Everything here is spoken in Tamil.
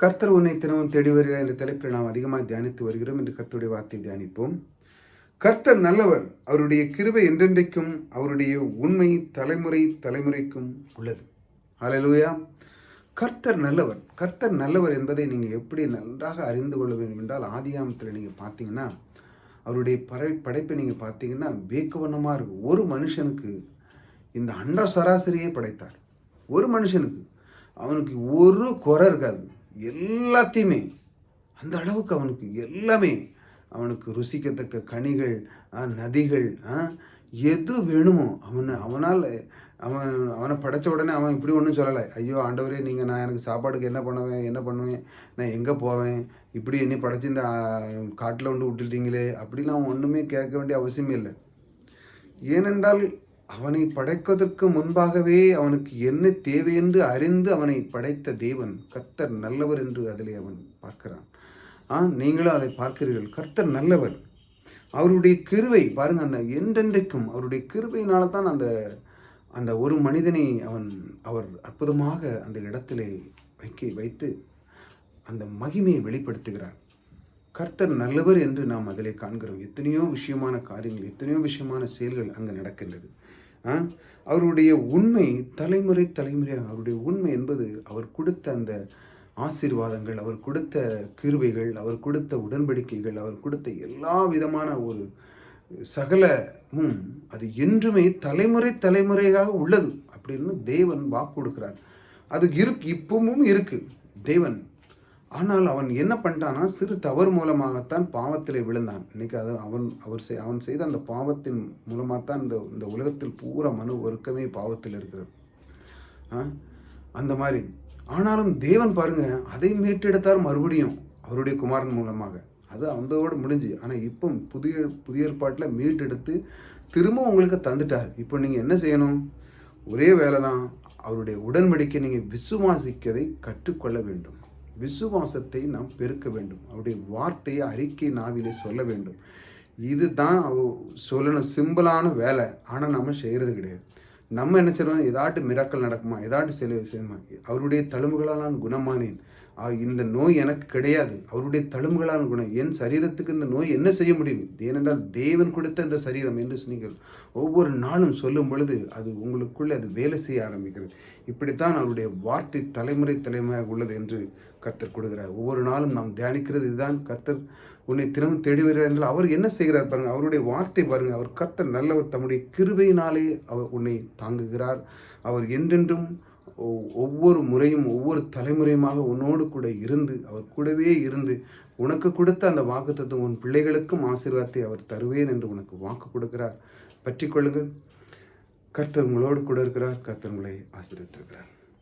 கர்த்தர் உன்னை தினமும் தேடி வருகிறார் என்ற தலைப்பில் நாம் அதிகமாக தியானித்து வருகிறோம். என்று கர்த்தருடைய வார்த்தை தியானிப்போம். கர்த்தர் நல்லவர். அவருடைய கிருபை என்றென்றைக்கும் அவருடைய உண்மை தலைமுறை தலைமுறைக்கும் உள்ளது. ஹalleluya கர்த்தர் நல்லவர். கர்த்தர் நல்லவர் என்பதை நீங்கள் எப்படி நன்றாக அறிந்து கொள்ள வேண்டும் என்றால் ஆதியாமத்தில் நீங்கள் பார்த்தீங்கன்னா அவருடைய படை படைப்பை நீங்கள் பார்த்தீங்கன்னா வேக்கவண்ணமாக இருக்கும் ஒரு மனுஷனுக்கு இந்த அண்ட சராசரியை படைத்தார். ஒரு மனுஷனுக்கு அவனுக்கு ஒரு குறை இருக்காது. எல்லாத்தையுமே அந்த அளவுக்கு அவனுக்கு எல்லாமே அவனுக்கு ருசிக்கத்தக்க கனிகள் நதிகள் ஆ, எது வேணுமோ அவனை அவனால் அவன் அவனை படைச்ச உடனே அவன் இப்படி ஒன்றும் சொல்லலை. ஐயோ ஆண்டவரே நீங்கள் நான் எனக்கு சாப்பாடுக்கு என்ன பண்ணுவேன் என்ன பண்ணுவேன் நான் எங்கே போவேன் இப்படி என்னை படைச்சி இந்த காட்டில் வந்து விட்டுட்டீங்களே அப்படிலாம் அவன் ஒன்றுமே கேட்க வேண்டிய அவசியமே இல்லை. ஏனென்றால் அவனை படைப்பதற்கு முன்பாகவே அவனுக்கு என்ன தேவை என்று அறிந்து அவனை படைத்த தேவன் கர்த்தர் நல்லவர் என்று அதிலே அவன் பார்க்கிறான். ஆ நீங்களும் அதை பார்க்கிறீர்கள். கர்த்தர் நல்லவர். அவருடைய கிருவை பாருங்க அந்த என்றென்றைக்கும் அவருடைய கிருவையினால தான் அந்த அந்த ஒரு மனிதனை அவன் அவர் அற்புதமாக அந்த இடத்திலே வைக்க வைத்து அந்த மகிமையை வெளிப்படுத்துகிறார். கர்த்தர் நல்லவர் என்று நாம் அதிலே காண்கிறோம். எத்தனையோ விஷயமான காரியங்கள் எத்தனையோ விஷயமான செயல்கள் அங்கே நடக்கின்றது. அவருடைய உண்மை தலைமுறை தலைமுறையாக அவருடைய உண்மை என்பது அவர் கொடுத்த அந்த ஆசீர்வாதங்கள் அவர் கொடுத்த கிருபைகள் அவர் கொடுத்த உடன்படிக்கைகள் அவர் கொடுத்த எல்லா விதமான ஒரு சகலமும் அது என்றுமே தலைமுறை தலைமுறையாக உள்ளது அப்படின்னு தேவன் வாக்கு கொடுக்கிறார். அது இருக்கு இப்பவும் இருக்கு. தேவன் ஆனால் அவன் என்ன பண்ணிட்டான்னா சிறு தவறு மூலமாகத்தான் பாவத்திலே விழுந்தான். இன்னைக்கு அது அவன் அவர் செய் அவன் செய்த அந்த பாவத்தின் மூலமாகத்தான் இந்த இந்த உலகத்தில் பூரா மனு ஒருக்கமே பாவத்தில் இருக்கிறது. அந்த மாதிரி. ஆனாலும் தேவன் பாருங்க அதை மீட்டெடுத்தார் மறுபடியும் அவருடைய குமாரன் மூலமாக. அது அந்தோடு முடிஞ்சு. ஆனால் இப்போ புதிய புதிய ஏற்பாட்டில் மீட்டெடுத்து திரும்ப உங்களுக்கு தந்துட்டார். இப்போ நீங்கள் என்ன செய்யணும்? ஒரே வேலை தான் அவருடைய உடன்படிக்கை நீங்கள் விசுவாசிக்கதை கற்றுக்கொள்ள வேண்டும். விசுவாசத்தை நாம் பெருக்க வேண்டும். அவருடைய வார்த்தையை அறிக்கை நாவிலே சொல்ல வேண்டும். இதுதான் அவ சொல்லணும். சிம்பிளான வேலை. ஆனால் நம்ம செய்கிறது கிடையாது. நம்ம என்ன செய்கிறோம் ஏதாட்டு மிராக்கள் நடக்குமா? ஏதாட்டு செலவு செய்யுமா அவருடைய தழும்புகளால் நான் குணமானேன். இந்த நோய் எனக்கு கிடையாது. அவருடைய தழும்புகளான குணம் என் சரீரத்துக்கு இந்த நோய் என்ன செய்ய முடியும்? ஏனென்றால் தேவன் கொடுத்த இந்த சரீரம் என்று நீங்கள் ஒவ்வொரு நாளும் சொல்லும் பொழுது அது உங்களுக்குள்ளே அது வேலை செய்ய ஆரம்பிக்கிறது. இப்படித்தான் அவருடைய வார்த்தை தலைமுறை தலைமையாக உள்ளது என்று கர்த்தர் கொடுக்கிறார் ஒவ்வொரு நாளும் நாம் தியானிக்கிறது இதுதான். கர்த்தர் உன்னை தினமும் தேடி வருகிறார் என்றால் அவர் என்ன செய்கிறார் பாருங்கள். அவருடைய வார்த்தை பாருங்கள். அவர் கர்த்தர் நல்லவர் தம்முடைய கிருபையினாலே அவர் உன்னை தாங்குகிறார். அவர் என்றென்றும் ஒவ்வொரு முறையும் ஒவ்வொரு தலைமுறையுமாக உன்னோடு கூட இருந்து அவர் கூடவே இருந்து உனக்கு கொடுத்த அந்த வாக்குத்தத்தம் உன் பிள்ளைகளுக்கும் ஆசீர்வாதத்தை அவர் தருவேன் என்று உனக்கு வாக்கு கொடுக்கிறார். பற்றி கொள்ளுங்கள். கர்த்தர் உங்களோடு கூட இருக்கிறார். கர்த்தர் உங்களை ஆசீர்வித்திருக்கிறார்